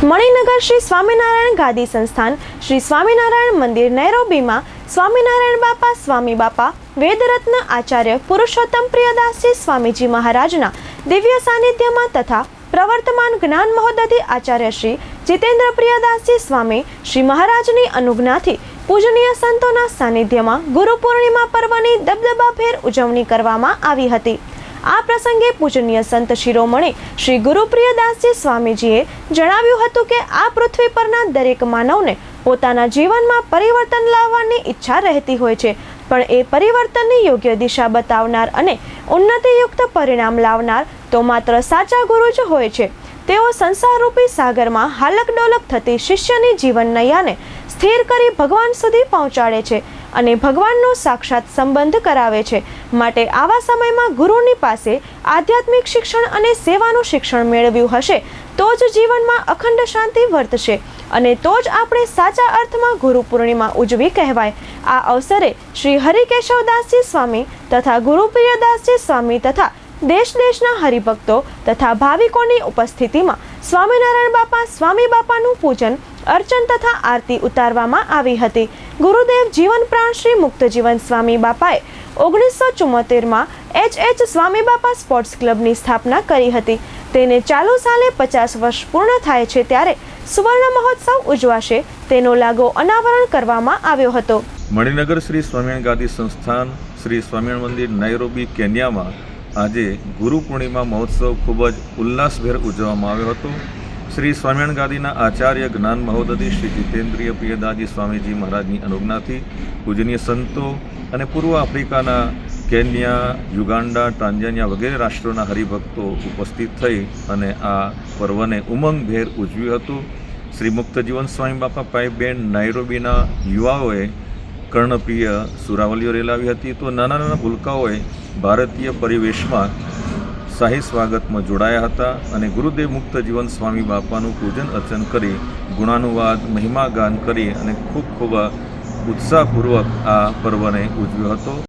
મણિનગર શ્રી સ્વામિનારાયણ ગાદી સંસ્થાન, શ્રી સ્વામિનારાયણ મંદિર નૈરોબીમાં સ્વામિનારાયણ બાપા, સ્વામી બાપા, વેદરત્ન આચાર્ય પુરુષોત્તમ પ્રિયદાસજી સ્વામીજી મહારાજના દિવ્ય સાનિધ્યમાં તથા પ્રવર્તમાન જ્ઞાન મહોદધિ આચાર્ય શ્રી જીતેન્દ્ર પ્રિયદાસજી સ્વામી શ્રી મહારાજની અનુજ્ઞાથી પૂજનીય સંતોના સાનિધ્યમાં ગુરુ પૂર્ણિમા પર્વની દબદબાભેર ઉજવણી કરવામાં આવી હતી. આ પ્રસંગે પૂજનીય સંત શિરોમણી શ્રી ગુરુપ્રિયદાસજી સ્વામીજીએ જણાવ્યું હતું કે આ પૃથ્વી પરના દરેક માનવને પોતાના જીવનમાં પરિવર્તન લાવવાની ઈચ્છા રહેતી હોય છે. પણ એ પરિવર્તનની યોગ્ય દિશા બતાવનાર અને ઉન્નતિયુક્ત પરિણામ લાવનાર તો માત્ર સાચા ગુરુ જ હોય છે. તેઓ સંસારરૂપી સાગરમાં હાલક ડોલક થતી શિષ્યની જીવન નૈયાને સ્થિર કરી ભગવાન સુધી પહોંચાડે છે. અને ભગવાનનો સાક્ષાત સંબંધ કરાવે છે. માટે આવા સમયમાં ગુરુની પાસે આધ્યાત્મિક શિક્ષણ અને સેવાનું શિક્ષણ મેળવ્યું હશે, તો જ જીવનમાં અખંડ શાંતિ વર્તશે અને તો જ આપણે સાચા અર્થમાં ગુરુ પૂર્ણિમા ઉજવી કહેવાય. આ અવસરે શ્રી હરિકેશવદાસજી સ્વામી તથા ગુરુપ્રિયદાસજી સ્વામી તથા દેશ દેશના હરિભક્તો તથા ભાવિકોની ઉપસ્થિતિમાં સ્વામિનારાયણ બાપા, સ્વામી બાપાનું પૂજન, અર્ચન તથા આરતી ઉતારવામાં આવી હતી. ગુરુદેવ જીવન પ્રાણ શ્રી મુક્ત જીવન સ્વામી બાપાએ ઓગણીસો ચુમ્મોતેરમાં એચ એચ સ્વામી બાપા સ્પોર્ટ્સ ક્લબની સ્થાપના કરી હતી. તેને ચાલુ સાલે પચાસ વર્ષ પૂર્ણ થાય છે ત્યારે સુવર્ણ મહોત્સવ ઉજવાશે તેનો લાગો અનાવરણ કરવામાં આવ્યો હતો. મણિનગર શ્રી સ્વામિનારાયણ ગાદી સંસ્થાન, શ્રી સ્વામિનારાયણ મંદિર, નૈરોબી, કેન્યામાં આજે ગુરુ પૂર્ણિમા મહોત્સવ ખૂબ જ ઉલ્લાસભેર ઉજવવામાં આવ્યો હતો. શ્રી સ્વામિનારાયણ ગાદીના આચાર્ય જ્ઞાન મહોદધિ, શ્રી જીતેન્દ્રિય પ્રિયદાજી સ્વામીજી મહારાજની અનુજ્ઞાથી, પૂજનીય સંતો અને પૂર્વ આફ્રિકાના કેન્યા યુગાન્ડા ટાંજાનિયા વગેરે રાષ્ટ્રોના હરિભક્તો ઉપસ્થિત થઈ અને આ પર્વને ઉમંગભેર ઉજવ્યું હતું. શ્રી મુક્ત જીવન સ્વામી બાપા ભાઈબેન નાયરોબીના યુવાઓએ કર્ણપ્રિય સુરાવલીઓ રેલાવી હતી. તો નાના નાના ભૂલકાઓએ ભારતીય પરિવેશમાં શાહી સ્વાગતમાં જોડાયા હતા અને ગુરુદેવ મુક્ત જીવન સ્વામી બાપાનું પૂજન અર્ચન કરી, ગુણાનુવાદ મહિમા ગાન કરી અને ખૂબ ખૂબ ઉત્સાહપૂર્વક આ પર્વને ઉજવ્યો હતો.